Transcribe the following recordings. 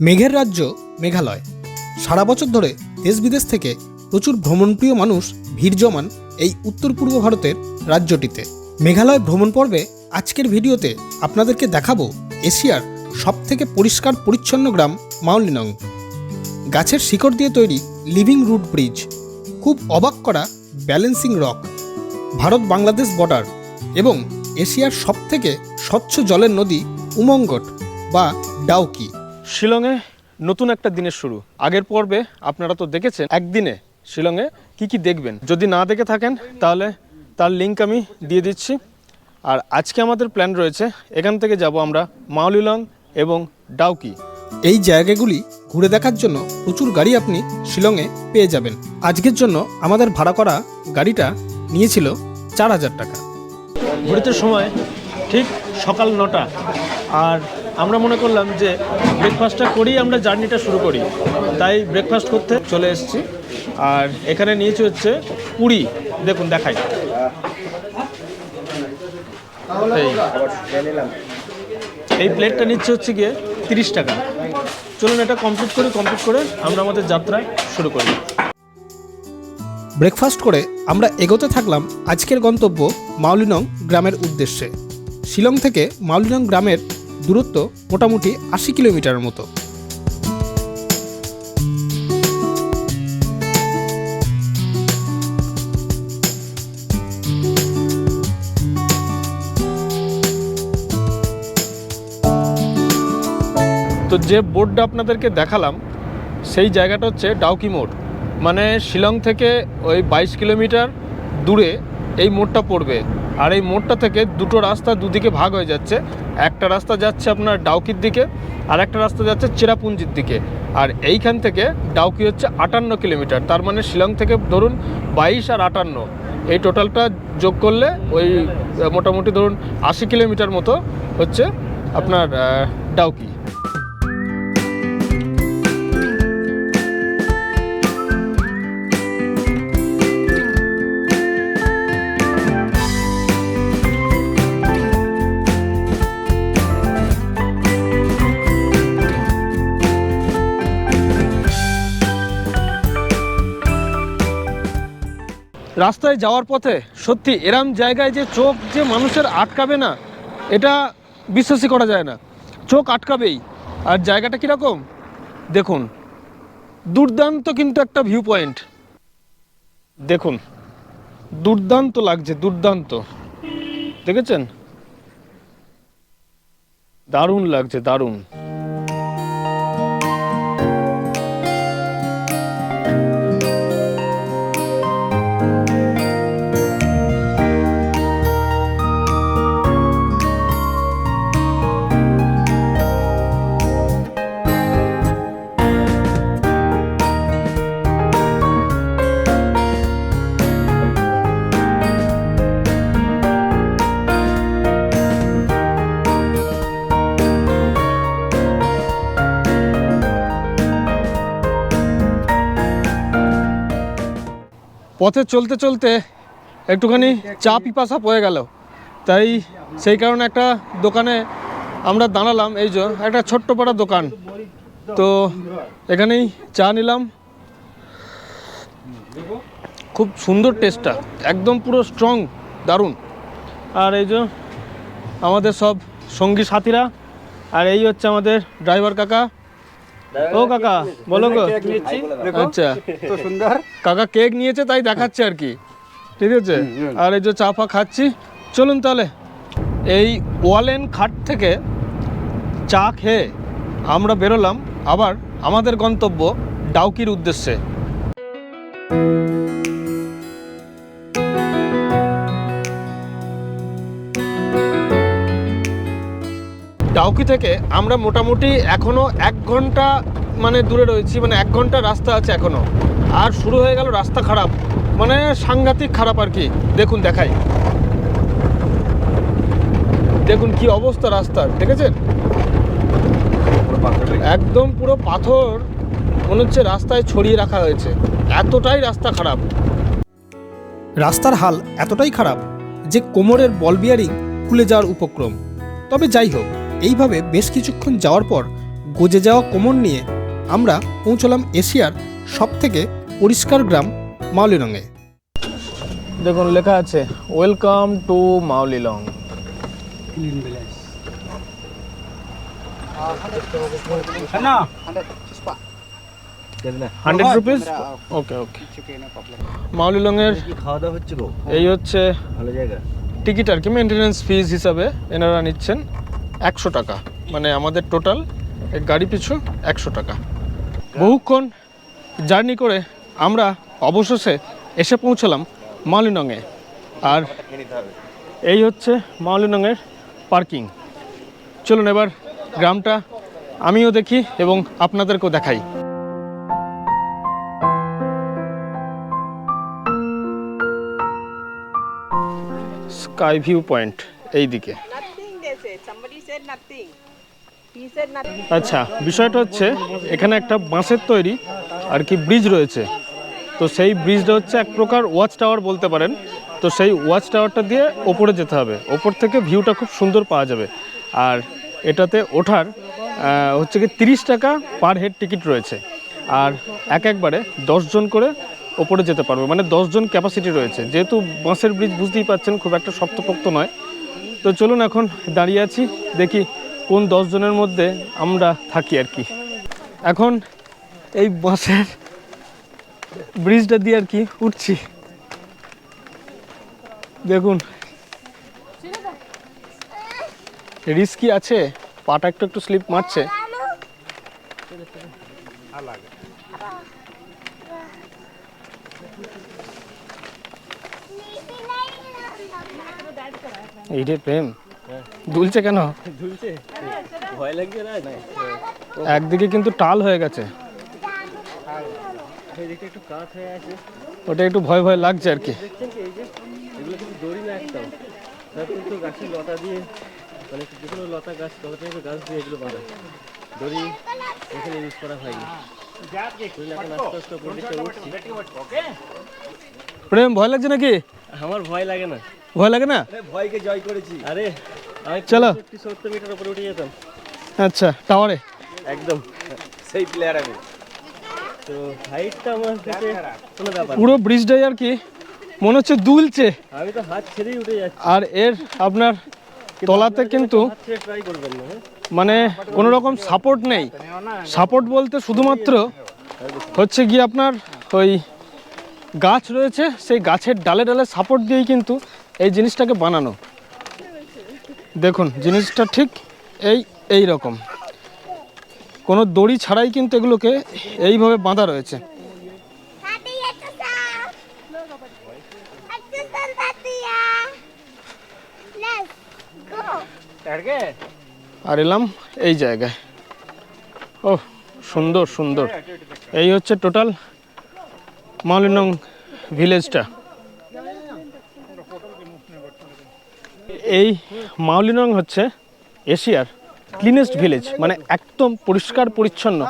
মেঘের রাজ্য মেঘালয়। সারা বছর ধরে দেশ বিদেশ থেকে প্রচুর ভ্রমণপ্রিয় মানুষ ভিড় জমান এই উত্তর পূর্ব ভারতের রাজ্যটিতে। মেঘালয় ভ্রমণ পর্বে আজকের ভিডিওতে আপনাদেরকে দেখাবো এশিয়ার সবথেকে পরিষ্কার পরিচ্ছন্ন গ্রাম মাউলিনং গাছের শিকড় দিয়ে তৈরি লিভিং রুট ব্রিজ। খুব অবাক করা balancing rock. Bharat Bangladesh border এবং এশিয়ার সবথেকে স্বচ্ছ জলের নদী উমঙ্গট বা ডাউকি। শিলংয়ে নতুন একটা দিনের শুরু। আগের পর্বে আপনারা তো দেখেছেন একদিনে শিলংয়ে কি কি দেখবেন। যদি না দেখে থাকেন তাহলে তার লিঙ্ক আমি দিয়ে দিচ্ছি। আর আজকে আমাদের প্ল্যান রয়েছে এখান থেকে যাব আমরা মাউলিলং এবং ডাউকি। এই জায়গাগুলি ঘুরে দেখার জন্য প্রচুর গাড়ি আপনি শিলংয়ে পেয়ে যাবেন। আজকের জন্য আমাদের ভাড়া করা গাড়িটা নিয়েছিল চার হাজার টাকা। ঘুরতে সময় ঠিক সকাল নটা। আর আমরা মনে করলাম যে ব্রেকফাস্টটা করেই আমরা জার্নিটা শুরু করি। তাই ব্রেকফাস্ট করতে চলে এসেছি। আর এখানে নিয়েছি হচ্ছে পুরি। দেখুন, দেখাই। এই। প্লেটটা নিচ্ছে হচ্ছে গিয়ে তিরিশ টাকা। চলুন এটা কমপ্লিট করি কমপ্লিট করে আমরা আমাদের যাত্রা শুরু করি। ব্রেকফাস্ট করে আমরা এগোতে থাকলাম আজকের গন্তব্য মাউলিনং গ্রামের উদ্দেশ্যে। শিলং থেকে মাউলিনং গ্রামের দূরত্ব মোটামুটি আশি কিলোমিটারের মতো। তো যে বোর্ডটা আপনাদেরকে দেখালাম, সেই জায়গাটা হচ্ছে ডাউকি মোড়। মানে শিলং থেকে ওই বাইশ কিলোমিটার দূরে এই মোড়টা পড়বে। আর এই মোড়টা থেকে দুটো রাস্তা দুদিকে ভাগ হয়ে যাচ্ছে। একটা রাস্তা যাচ্ছে আপনার ডাউকির দিকে, আর একটা রাস্তা যাচ্ছে চেরাপুঞ্জির দিকে। আর এইখান থেকে ডাউকি হচ্ছে আটান্ন কিলোমিটার, তার মানে শিলং থেকে ধরুন বাইশ আর আটান্ন। এই টোটালটা যোগ করলে ওই মোটামুটি ধরুন আশি কিলোমিটার মতো হচ্ছে আপনার ডাউকি। রাস্তায় যাওয়ার পথে সত্যি এরম জায়গায় যে চোখ যে মানুষের আটকাবে না, এটা বিশ্বাসই করা যায় না। চোখ আটকাবেই। আর জায়গাটা কীরকম? দেখুন, দুর্দান্ত কিন্তু একটা ভিউ পয়েন্ট দেখুন, দুর্দান্ত লাগছে, দুর্দান্ত। দেখেছেন? দারুণ লাগছে, দারুণ। পথে চলতে চলতে একটুখানি চা পিপাসা পড়ে গেল। তাই সেই কারণে একটা দোকানে আমরা দাঁড়ালাম, এই যে একটা ছোট্ট পাড়া দোকান। তো এখানেই চা নিলাম। খুব সুন্দর টেস্টটা, একদম পুরো স্ট্রং দারুণ। আর এই যে আমাদের সব সঙ্গী সাথীরা, আর এই হচ্ছে আমাদের ড্রাইভার কাকা। ও কাকা বলো গো। আচ্ছা। তো সুন্দর। কাকা কেক নিয়েছে তাই দেখাচ্ছে আর কি। ঠিক আছে? আর এই যে চা ফা খাচ্ছি। চলুন তাহলে। এই ওয়ালেন খাট থেকে চা খেয়ে আমরা বেরোলাম আবার আমাদের গন্তব্য ডাউকির উদ্দেশ্যে। ডাউকি থেকে আমরা মোটামুটি এখনও এক ঘণ্টা মানে দূরে রয়েছি মানে এক ঘণ্টা রাস্তা আছে এখনও। আর শুরু হয়ে গেল রাস্তা খারাপ মানে সাংঘাতিক খারাপ আর কি। দেখুন, দেখাই। দেখুন কি অবস্থা রাস্তার, দেখেছেন? একদম পুরো পাথর মনে হচ্ছে রাস্তায় ছড়িয়ে রাখা হয়েছে। এতটাই রাস্তা খারাপ। রাস্তার হাল এতটাই খারাপ যে কোমরের বল বিয়ারিং খুলে যাওয়ার উপক্রম। তবে যাই হোক এইভাবে বেশ কিছুক্ষণ যাওয়ার পর গজে যাওয়া কোমর নিয়ে আমরা পৌঁছলাম এশিয়ার সবথেকে পরিষ্কার গ্রাম মাউলিরঙে দেখুন লেখা আছে welcome to Mawlynnong hundred rupees? Okay okay. মাউলিলংয়ের খাওয়া দাওয়া হচ্ছে এই হচ্ছে ভালো জায়গা। টিকিট আর কি মেনটেনেন্স ফিজ হিসাবে এনারা নিচ্ছেন। একশো টাকা। মানে আমাদের টোটাল গাড়ি পিছু একশো টাকা। বহুক্ষণ জার্নি করে আমরা অবশেষে এসে পৌঁছলাম মাউলিনংয়ে আর এই হচ্ছে মাউলিনংয়ের পার্কিং। চলুন এবার গ্রামটা আমিও দেখি এবং আপনাদেরকেও দেখাই। স্কাই ভিউ পয়েন্ট এই দিকে আচ্ছা বিষয়টা হচ্ছে এখানে একটা বাঁশের তৈরি আর কি ব্রিজ রয়েছে। তো সেই ব্রিজটা হচ্ছে এক প্রকার ওয়াচ টাওয়ার বলতে পারেন। তো সেই ওয়াচ টাওয়ারটা দিয়ে ওপরে যেতে হবে। ওপর থেকে ভিউটা খুব সুন্দর পাওয়া যাবে। আর এটাতে ওঠার হচ্ছে কি তিরিশ টাকা পার হেড টিকিট রয়েছে। আর এক একবারে দশজন করে ওপরে যেতে পারবে। মানে দশজন ক্যাপাসিটি রয়েছে। যেহেতু বাঁশের ব্রিজ বুঝতেই পাচ্ছেন খুব একটা শক্তপোক্ত নয়। তো চলুন এখন দাঁড়িয়ে আছি দেখি কোন দশজনের মধ্যে আমরা থাকি আর কি। এখন এই বাসের ব্রিজটা দিয়ে আর কি উঠছি। দেখুন রিস্কি আছে পাটা একটু একটু স্লিপ মারছে। এই রে প্রেম? দুলছে কেন? ঝুলছে ভয় লাগছে না? একদিকে কিন্তু টাল হয়ে গেছে। ওটা একটু ভয় ভয় লাগছে আর কি। দেখছেন কি এই যে? এগুলো কিন্তু দড়ি না একটাও। কিন্তু গাছের লতা দিয়ে মানে যে কোনো লতা গাছ লতা গাছ দিয়ে এগুলো বাঁধা। দড়ি এখানে ইউজ করা হয়নি। প্রেম ভয় লাগছে নাকি? আমার ভয় লাগে না। ভয় লাগে না? ভয়কে জয় করেছি। আরে চলো। সত্তর মিটার উপরে উঠে যেতাম। আচ্ছা টাওয়ারে। একদম। সেই প্লেয়ার আমি। তো হাইটটা আমার কাছে কোনো ব্যাপার পুরো ব্রিজটাই আর কি মনে হচ্ছে দুলছে। আমি তো হাত ছেড়েই উঠে যাচ্ছি। আর এর আপনার তলাতে কিন্তু হ্যাঁ? মানে কোনো রকম সাপোর্ট নেই। সাপোর্ট বলতে শুধুমাত্র হচ্ছে গিয়ে আপনার ওই গাছ রয়েছে সেই গাছের ডালে ডালে সাপোর্ট দিয়েই কিন্তু এই জিনিসটাকে বানানো। দেখুন, জিনিসটা ঠিক এই এই রকম। কোনো দড়ি ছাড়াই কিন্তু এগুলোকে এইভাবে বাঁধা রয়েছে. আর এলাম এই জায়গায়। ও সুন্দর সুন্দর। এই হচ্ছে টোটাল মালিনং ভিলেজটা। এই মাউলিনং হচ্ছে এশিয়ার ক্লিনেস্ট ভিলেজ মানে একদম পরিষ্কার পরিচ্ছন্ন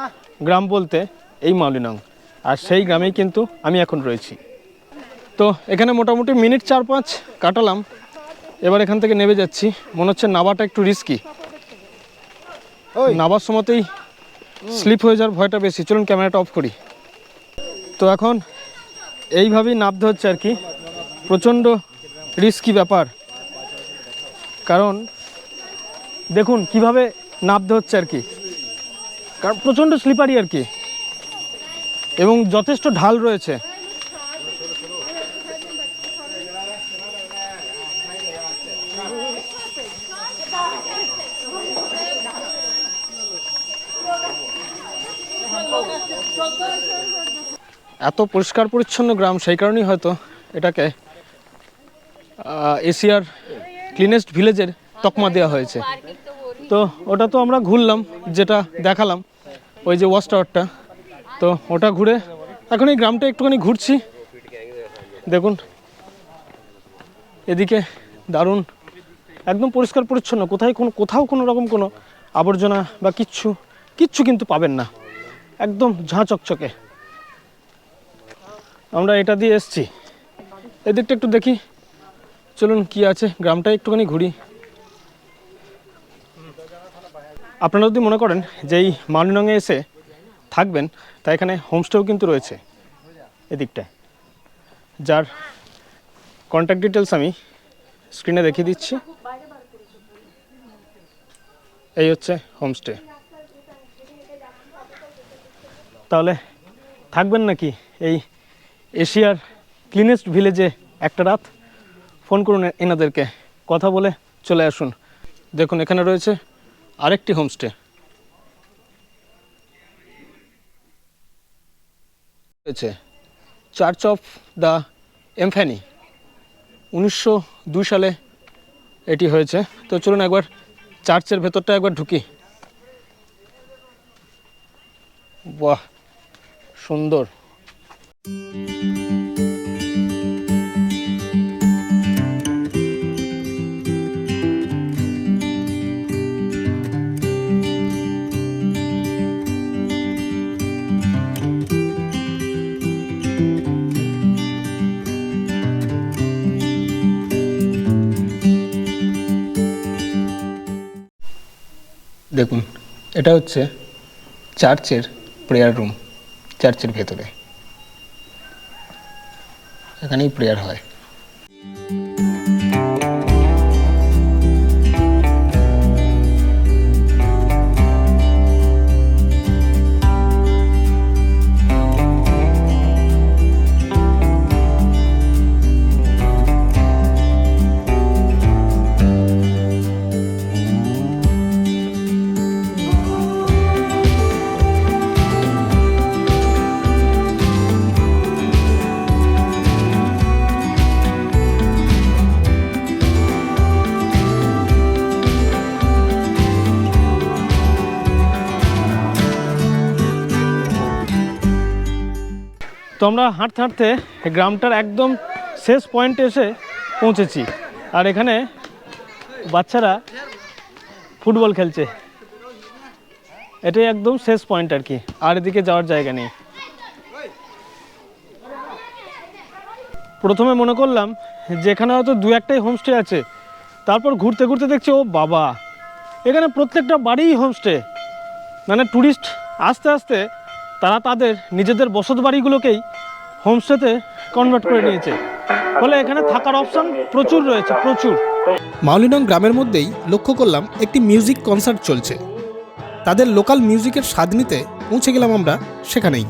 গ্রাম বলতে এই মাউলিনং আর সেই গ্রামেই কিন্তু আমি এখন রয়েছি। তো এখানে মোটামুটি মিনিট চার পাঁচ কাটালাম। এবার এখান থেকে নেমে যাচ্ছি। মনে হচ্ছে নাবাটা একটু রিস্কি নাবার সময়তেই স্লিপ হয়ে যাওয়ার ভয়টা বেশি। চলুন ক্যামেরাটা অফ করি। তো এখন এইভাবেই নামতে হচ্ছে আর কি। প্রচণ্ড রিস্কি ব্যাপার। কারণ দেখুন কীভাবে নামতে হচ্ছে আর কি। কারণ প্রচণ্ড স্লিপারি আর কি। এবং যথেষ্ট ঢাল রয়েছে। এত পরিষ্কার পরিচ্ছন্ন গ্রাম, সেই কারণেই হয়তো এটাকে এশিয়ার ক্লিনেস্ট ভিলেজের তকমা দেওয়া হয়েছে। তো ওটা তো আমরা ঘুরলাম, যেটা দেখালাম, ওই যে ওয়াচ টাওয়ারটা তো ওটা ঘুরে এখন এই গ্রামটা একটুখানি ঘুরছি। দেখুন, এদিকে দারুণ, একদম পরিষ্কার পরিচ্ছন্ন, কোথায় কোনো, কোথাও কোনো রকম কোনো আবর্জনা বা কিচ্ছু কিচ্ছু কিন্তু পাবেন না। একদম ঝাঁ চকচকে। আমরা এটা দিয়ে এসছি। এদিকটা একটু দেখি। চলুন, কি আছে? গ্রামটা একটুখানি ঘুরি। আপনারা যদি মনে করেন যে এই মাউলিনংয়ে এসে থাকবেন, তা এখানে হোমস্টেও কিন্তু রয়েছে এদিকটায়। যার কন্ট্যাক্ট ডিটেলস আমি স্ক্রিনে দেখিয়ে দিচ্ছি। এই হচ্ছে হোমস্টে। তাহলে থাকবেন নাকি এই এশিয়ার ক্লিনেস্ট ভিলেজে একটা রাত? ফোন করুন এনাদেরকে। কথা বলে চলে আসুন। দেখুন, এখানে রয়েছে আরেকটি হোমস্টে। রয়েছে চার্চ অফ দ্য এমফ্যানি উনিশশো দুই সালে এটি হয়েছে। তো চলুন একবার চার্চের ভেতরটা একবার ঢুকি। বাহ, সুন্দর। দেখুন এটা হচ্ছে চার্চের প্রেয়ার রুম চার্চের ভেতরে। এখানেই প্রেয়ার হয়। তো আমরা হাঁটতে হাঁটতে গ্রামটার একদম শেষ পয়েন্টে এসে পৌঁছেছি। আর এখানে বাচ্চারা ফুটবল খেলছে। এটাই একদম শেষ পয়েন্ট আর কি। আর এদিকে যাওয়ার জায়গা নেই। প্রথমে মনে করলাম যে এখানে হয়তো দু একটাই হোমস্টে আছে, তারপর ঘুরতে ঘুরতে দেখছি, ও বাবা! এখানে প্রত্যেকটা বাড়িই হোমস্টে মানে ট্যুরিস্ট আস্তে আস্তে তারা তাদের নিজেদের বসত বাড়িগুলোকেই হোমস্টেতে কনভার্ট করে নিয়েছে। ফলে এখানে থাকার অপশন প্রচুর রয়েছে প্রচুর। মাউলিনং গ্রামের মধ্যেই লক্ষ্য করলাম একটি মিউজিক কনসার্ট চলছে। তাদের লোকাল মিউজিকের স্বাদ নিতে পৌঁছে গেলাম আমরা সেখানেই।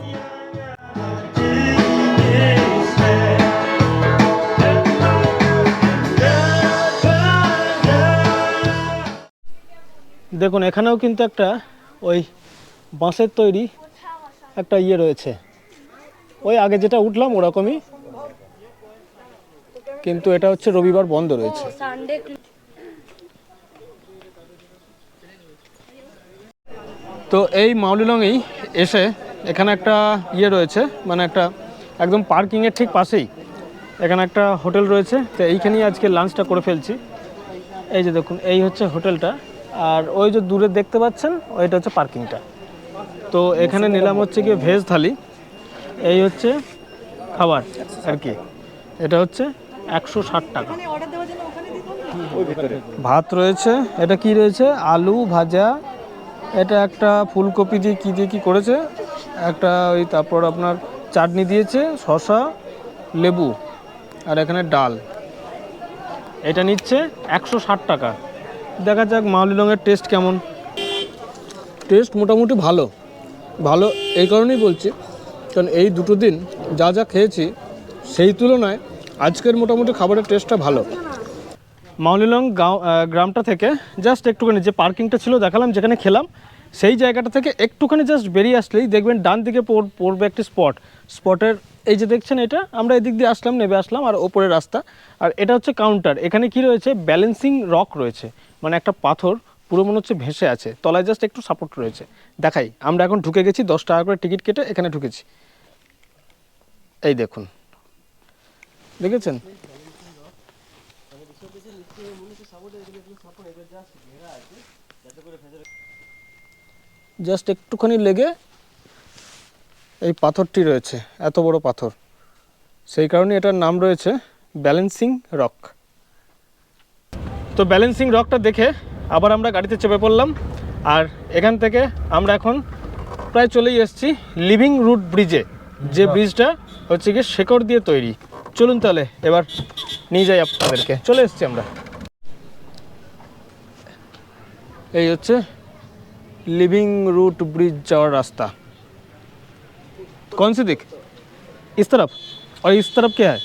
দেখুন এখানেও কিন্তু একটা ওই বাঁশের তৈরি একটা ইয়ে রয়েছে। ওই আগে যেটা উঠলাম ওরকমই। কিন্তু এটা হচ্ছে রবিবার বন্ধ রয়েছে। তো এই মাউলিলংয়েই এসে এখানে একটা ইয়ে রয়েছে মানে একটা একদম পার্কিংয়ের ঠিক পাশেই এখানে একটা হোটেল রয়েছে। তো এইখানেই আজকে লাঞ্চটা করে ফেলছি। এই যে দেখুন এই হচ্ছে হোটেলটা। আর ওই যে দূরে দেখতে পাচ্ছেন ওইটা হচ্ছে পার্কিংটা। তো এখানে নিলাম হচ্ছে গিয়ে ভেজ থালি। এই হচ্ছে খাবার আর কি। এটা হচ্ছে একশো ষাট টাকা। ভাত রয়েছে। এটা কি রয়েছে? আলু ভাজা। এটা একটা ফুলকপি দিয়ে কী দিয়ে কী করেছে? একটা ওই তারপর আপনার চাটনি দিয়েছে শসা লেবু আর এখানে ডাল। এটা নিচ্ছে একশো ষাট টাকা। দেখা যাক মাউলিলংয়ের টেস্ট কেমন। টেস্ট মোটামুটি ভালো। ভালো, এই কারণেই বলছি, কারণ এই দুটো দিন যা যা খেয়েছি, সেই তুলনায় আজকের মোটামুটি খাবারের টেস্টটা ভালো। মাউলিলং গাঁও গ্রামটা থেকে জাস্ট একটুখানি যে পার্কিংটা ছিল দেখালাম, যেখানে খেলাম, সেই জায়গাটা থেকে একটুখানি জাস্ট বেরিয়ে আসলেই দেখবেন ডান দিকে পড়- পড়বে একটি স্পট স্পটের এই যে দেখছেন এটা, আমরা এদিক দিয়ে আসলাম, নেবে আসলাম, আর ওপরে রাস্তা। আর এটা হচ্ছে কাউন্টার এখানে কি রয়েছে? ব্যালেন্সিং রক রয়েছে। মানে একটা পাথর পুরো মনে হচ্ছে ভেসে আছে। তলায় জাস্ট একটু সাপোর্ট রয়েছে। দেখাই, আমরা এখন ঢুকে গেছি, দশ টাকা করে টিকিট কেটে এখানে ঢুকেছি। এই দেখুন। দেখেছেন? জাস্ট একটুখানি লেগে এই পাথরটি রয়েছে, এত বড় পাথর। সেই কারণে এটার নাম রয়েছে ব্যালেন্সিং রক। তো ব্যালেন্সিং রকটা দেখে আবার আমরা গাড়িতে চেপে পড়লাম আর এখান থেকে আমরা এখন প্রায় চলেই এসেছি লিভিং রুট ব্রিজে যে ব্রিজটা হচ্ছে গিয়ে শেকড় দিয়ে তৈরি চলুন তাহলে এবার নিয়ে যাই আপনাদেরকে চলে এসেছি আমরা এই হচ্ছে लिविंग रूट ब्रिज जावर रास्ता कौन सी दिख इस तरफ और इस तरफ क्या है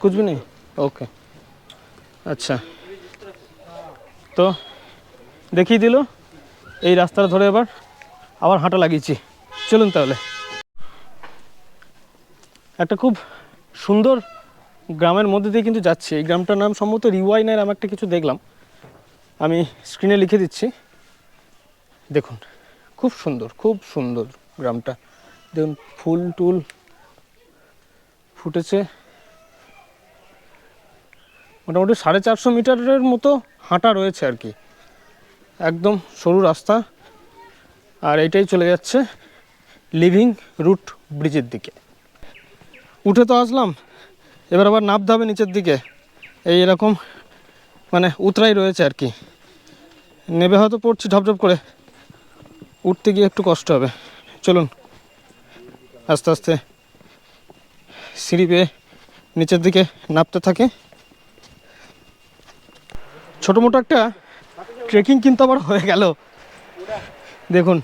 कुछ भी नहीं ओके আচ্ছা তো দেখিয়ে দিল। এই রাস্তাটা ধরে এবার আবার হাঁটা লাগিয়েছি। চলুন তাহলে। একটা খুব সুন্দর গ্রামের মধ্যে দিয়ে কিন্তু যাচ্ছি। এই গ্রামটার নাম সম্ভবত রিওয়াইনের আমি একটা কিছু দেখলাম। আমি স্ক্রিনে লিখে দিচ্ছি। দেখুন, খুব সুন্দর খুব সুন্দর গ্রামটা। দেখুন, ফুল টুল ফুটেছে। মোটামুটি সাড়ে চারশো মিটারের মতো হাঁটা রয়েছে আর কি। একদম সরু রাস্তা। আর এইটাই চলে যাচ্ছে লিভিং রুট ব্রিজের দিকে। উঠে তো আসলাম, এবার আবার নামতে হবে নিচের দিকে। এই এরকম মানে উতরাই রয়েছে আর কি। নেবে হয়তো পড়ছি ঢপঢপ করে। উঠতে গিয়ে একটু কষ্ট হবে। চলুন, আস্তে আস্তে সিঁড়ি পেয়ে নিচের দিকে নামতে থাকে। ছোটো মোটো একটা ট্রেকিং কিন্তু আবার হয়ে গেল দেখুন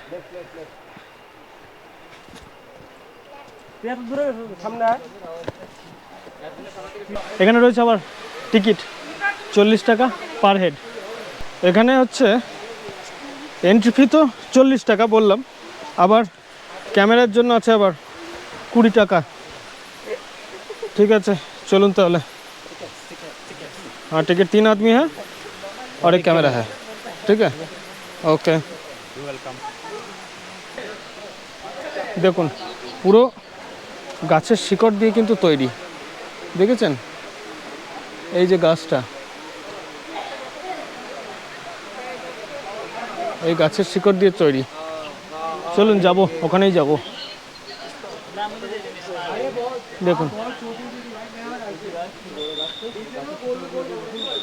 এখানে রয়েছে আবার টিকিট চল্লিশ টাকা পার হেড এখানে হচ্ছে এন্ট্রি ফি তো চল্লিশ টাকা বললাম আবার ক্যামেরার জন্য আছে আবার কুড়ি টাকা ঠিক আছে চলুন তাহলে हाँ टिकट तीन आदमी है और एक कैमरा है ठीक है ओके দেখুন পুরো গাছের শিকড় দিয়ে কিন্তু তৈরি দেখেছেন এই যে গাছটা এই গাছের শিকড় দিয়ে তৈরি চলুন যাব ওখানেই যাব দেখুন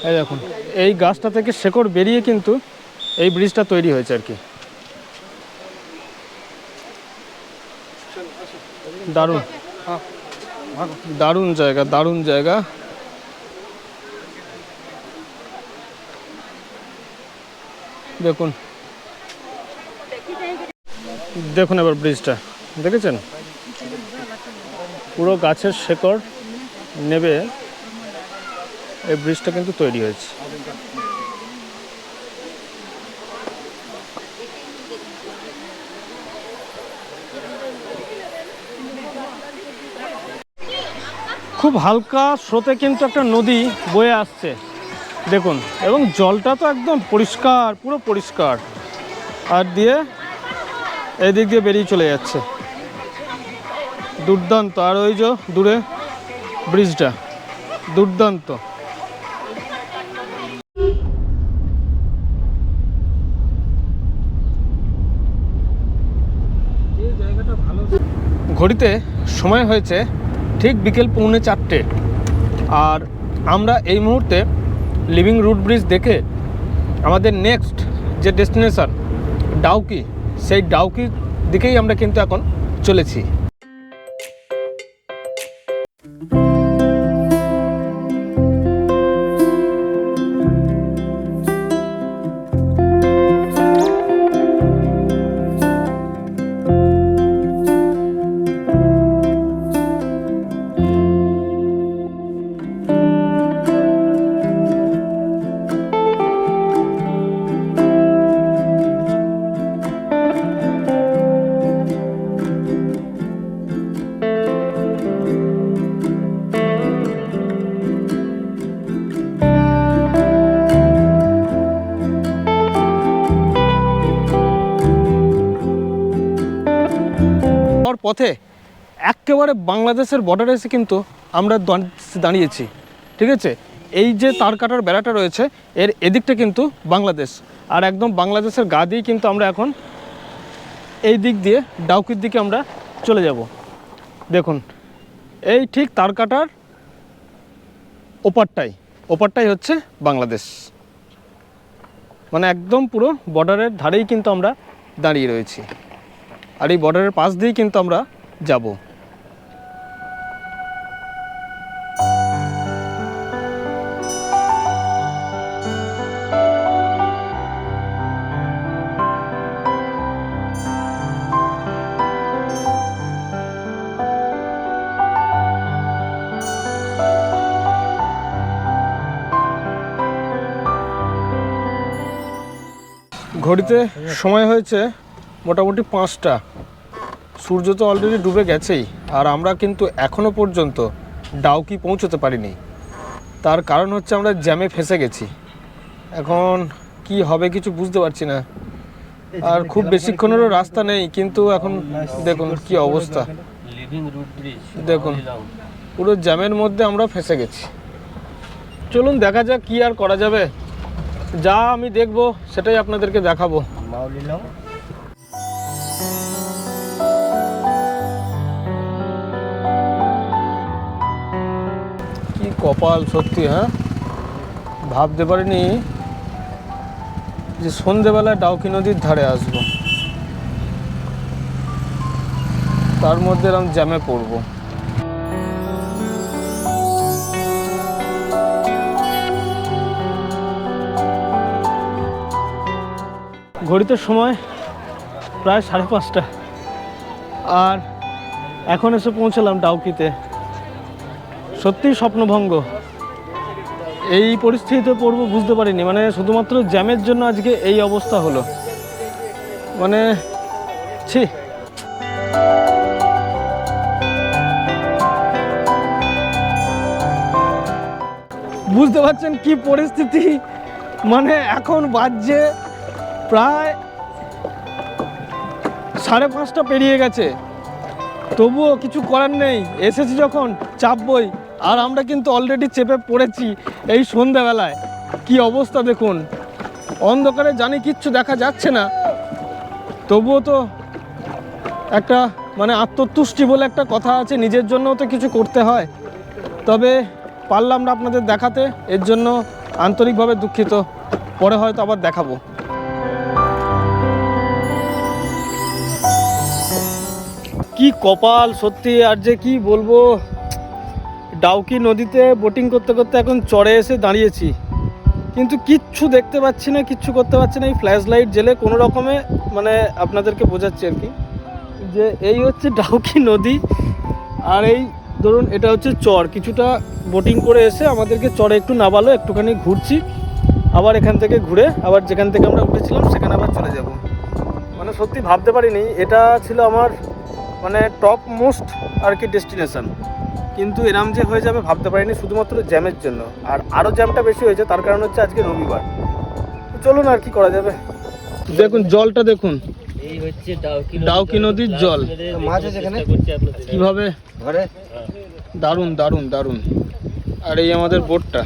এই দেখুন, এই গাছটা থেকে শেকড় বেরিয়ে কিন্তু এই ব্রিজটা তৈরি হয়েছে আর কি। দারুণ। দারুণ জায়গা দারুণ জায়গা। দেখুন। দেখুন এবার ব্রিজটা, দেখেছেন? পুরো গাছের শেকড় নেবে, এই ব্রিজটা কিন্তু তৈরি হয়েছে। খুব হালকা স্রোতে কিন্তু একটা নদী বয়ে আসছে, দেখুন। এবং জলটা তো একদম পরিষ্কার, পুরো পরিষ্কার। আর দিয়ে এদিক দিয়ে বেরিয়ে চলে যাচ্ছে। দুর্দান্ত। আর ওই যে দূরে ব্রিজটা দুর্দান্ত। ঘড়িতে সময় হয়েছে ঠিক বিকেল পৌনে চারটে। আর আমরা এই মুহূর্তে লিভিং রুট ব্রিজ দেখে আমাদের নেক্সট যে ডেস্টিনেশন ডাউকি, সেই ডাউকির দিকেই আমরা কিন্তু এখন চলেছি। পথে একেবারে বাংলাদেশের বর্ডারে এসে কিন্তু আমরা দাঁড়িয়েছি, ঠিক আছে? এই যে তার কাটার বেড়াটা রয়েছে, এর এদিকটা কিন্তু বাংলাদেশ। আর একদম বাংলাদেশের গা দিয়ে কিন্তু আমরা এখন এই দিক দিয়ে, ডাউকির দিকে আমরা চলে যাব। দেখুন, এই ঠিক তার কাটার ওপারটাই ওপারটাই হচ্ছে বাংলাদেশ। মানে একদম পুরো বর্ডারের ধারেই কিন্তু আমরা দাঁড়িয়ে রয়েছি। আর এই বর্ডারের পাশ দিয়েই কিন্তু আমরা যাব। ঘড়িতে সময় হয়েছে মোটামুটি পাঁচটা। সূর্য তো অলরেডি ডুবে গেছেই। আর আমরা কিন্তু এখনও পর্যন্ত ডাউকি পৌঁছতে পারিনি। তার কারণ হচ্ছে আমরা জ্যামে ফেসে গেছি। এখন কি হবে কিছু বুঝতে পারছি না। আর খুব বেশিক্ষণেরও রাস্তা নেই কিন্তু এখন দেখুন কি অবস্থা। লিভিং রুট ব্রিজ দেখুন পুরো জ্যামের মধ্যে আমরা ফেসে গেছি। চলুন দেখা যাক কি আর করা যাবে। যা আমি দেখব সেটাই আপনাদেরকে দেখাবো। কপাল, সত্যি হ্যাঁ? ভাবতে পারিনি যে সন্ধেবেলায় ডাউকি নদীর ধারে আসব। তার মধ্যে এরকম জ্যামে পড়ব। ঘড়িতে সময় প্রায় সাড়ে পাঁচটা। আর এখন এসে পৌঁছালাম ডাউকিতে। সত্যিই স্বপ্নভঙ্গ। এই পরিস্থিতিতে পড়ব বুঝতে পারিনি। মানে শুধুমাত্র জ্যামের জন্য আজকে এই অবস্থা হলো। মানে ছি। বুঝতে পারছেন কি পরিস্থিতি? মানে এখন বাজছে প্রায় সাড়ে পাঁচটা পেরিয়ে গেছে। তবুও কিছু করার নেই। এসেছি যখন, চাপবই। আর আমরা কিন্তু অলরেডি চেপে পড়েছি এই সন্ধ্যাবেলায় কি অবস্থা দেখুন। অন্ধকারে জানি কিচ্ছু দেখা যাচ্ছে না। তবুও তো একটা মানে আত্মতুষ্টি বলে একটা কথা আছে, নিজের জন্যও তো কিছু করতে হয়। তবে পারলাম না আপনাদের দেখাতে, এর জন্য আন্তরিকভাবে দুঃখিত। পরে হয়তো আবার দেখাবো। কি কপাল সত্যি, আর যে কি বলব? ডাউকি নদীতে বোটিং করতে করতে এখন চড়ে এসে দাঁড়িয়েছি। কিন্তু কিচ্ছু দেখতে পাচ্ছি না, কিচ্ছু করতে পারছি না। এই ফ্ল্যাশ লাইট জেলে কোনো রকমে মানে আপনাদেরকে বোঝাচ্ছি আর কি। যে এই হচ্ছে ডাউকি নদী আর এই ধরুন এটা হচ্ছে চর। কিছুটা বোটিং করে এসে আমাদেরকে চরে একটু নামালো, একটুখানি ঘুরছি। আবার এখান থেকে ঘুরে আবার যেখান থেকে আমরা উঠেছিলাম, সেখানে আবার চলে যাব। মানে সত্যি ভাবতে পারিনি, এটা ছিল আমার মানে টপ মোস্ট আর কি ডেস্টিনেশান কিন্তু এরাম যে হয়ে যাবে ভাবতে পারিনি শুধুমাত্র জ্যামের জন্য। আর আরও জ্যামটা বেশি হয়েছে তার কারণ হচ্ছে আজকে রবিবার। চলুন আর কি করা যাবে। দেখুন জলটা দেখুন। ডাউকি নদীর জল। মাছ আছে এখানে? কীভাবে? দারুণ দারুণ দারুণ। আর এই আমাদের বোটটা।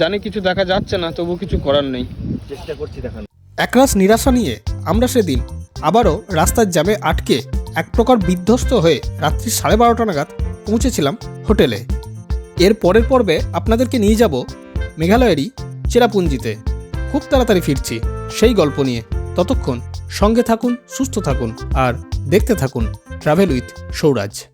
জানি কিছু দেখা যাচ্ছে না তবু কিছু করার নেই। চেষ্টা করছি দেখান একরাশ নিরাশা নিয়ে আমরা সেদিন আবারও রাস্তার জ্যামে আটকে এক প্রকার বিধ্বস্ত হয়ে রাত্রি সাড়ে বারোটা নাগাদ পৌঁছেছিলাম হোটেলে। এর পরের পর্বে আপনাদেরকে নিয়ে যাব মেঘালয়েরই চেরাপুঞ্জিতে। খুব তাড়াতাড়ি ফিরছি সেই গল্প নিয়ে। ততক্ষণ সঙ্গে থাকুন, সুস্থ থাকুন আর দেখতে থাকুন ট্রাভেল উইথ সৌরাজ